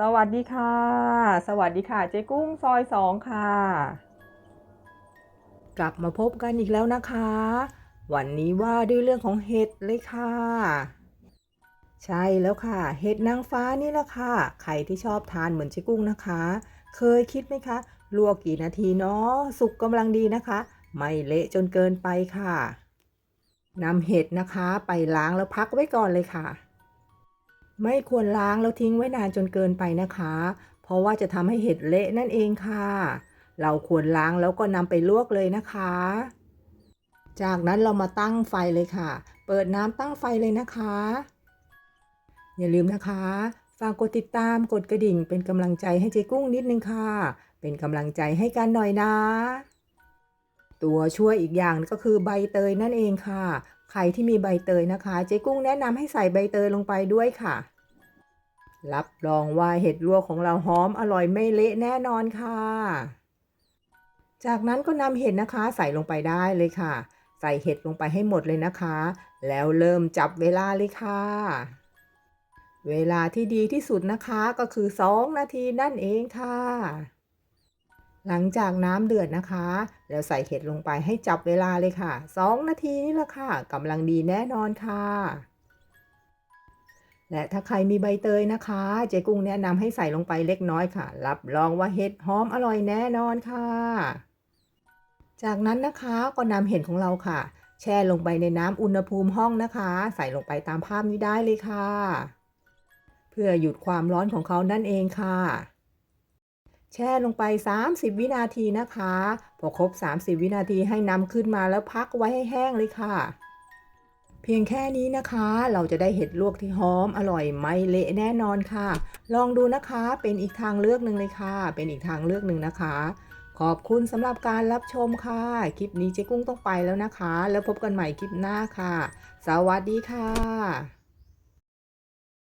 สวัสดีค่ะ สวัสดีค่ะ เจ๊กุ้งซอยสองค่ะ กลับมาพบกันอีกแล้วนะคะ วันนี้ว่าด้วยเรื่องของเห็ดเลยค่ะ ใช่แล้วค่ะ เห็ดนางฟ้านี่แหละค่ะ ใครที่ชอบทานเหมือนเจ๊กุ้งนะคะ เคยคิดไหมคะ ลวกกี่นาทีเนาะ สุกกำลังดีนะคะ ไม่เละจนเกินไปค่ะนำเห็ดนะคะ ไปล้างแล้วพักไว้ก่อนเลยค่ะ ไม่ควรล้างแล้วทิ้งไว้นานจนเกินไปนะคะ เพราะว่าจะทำให้เห็ดเละนั่นเองค่ะ เราควรล้างแล้วก็นำไปลวกเลยนะคะ จากนั้นเรามาตั้งไฟเลยค่ะ เปิดน้ำตั้งไฟเลยนะคะ อย่าลืมนะคะ ฝากกดติดตามกดกระดิ่งเป็นกำลังใจให้เจ๊กุ้งนิดนึงค่ะ เป็นกำลังใจให้กันหน่อยนะ ตัวช่วยอีกอย่างก็คือใบเตยนั่นเองค่ะ ใครที่มีใบเตยนะคะ เจ๊กุ้งแนะนำให้ใส่ใบเตยลงไปด้วยค่ะ รับรองว่าเห็ดลวกของเราหอมอร่อยไม่เละแน่นอนค่ะ จากนั้นก็นำเห็ดนะคะ ใส่ลงไปได้เลยค่ะ ใส่เห็ดลงไปให้หมดเลยนะคะ แล้วเริ่มจับเวลาเลยค่ะ เวลาที่ดีที่สุดนะคะก็คือ 2 นาทีนั่นเองค่ะ หลังจากน้ำเดือดนะคะ แล้วใส่เห็ดลงไปให้จับเวลาเลยค่ะ 2 นาทีนี่แหละค่ะกำลังดีแน่นอนค่ะ และถ้าใครมีใบเตยนะคะ เจ๊กุ้งแนะนำให้ใส่ลงไปเล็กน้อยค่ะ รับรองว่าเห็ดหอมอร่อยแน่นอนค่ะ จากนั้นนะคะก็นำเห็ดของเราค่ะ แช่ลงไปในน้ำอุณหภูมิห้องนะคะ ใส่ลงไปตามภาพนี้ได้เลยค่ะ เพื่อหยุดความร้อนของเขานั่นเองค่ะ แช่ลงไป 30 วินาทีนะคะ พอครบ 30 วินาทีให้นำขึ้นมาแล้วพักไว้ให้แห้งเลยค่ะ เพียงแค่นี้นะคะ เราจะได้เห็ดลวกที่หอมอร่อยไม่เละแน่นอนค่ะ ลองดูนะคะเป็นอีกทางเลือกหนึ่งเลยค่ะ เป็นอีกทางเลือกหนึ่งนะคะ ขอบคุณสำหรับการรับชมค่ะ คลิปนี้เจ๊กุ้งต้องไปแล้วนะคะ แล้วพบกันใหม่คลิปหน้าค่ะ สวัสดีค่ะ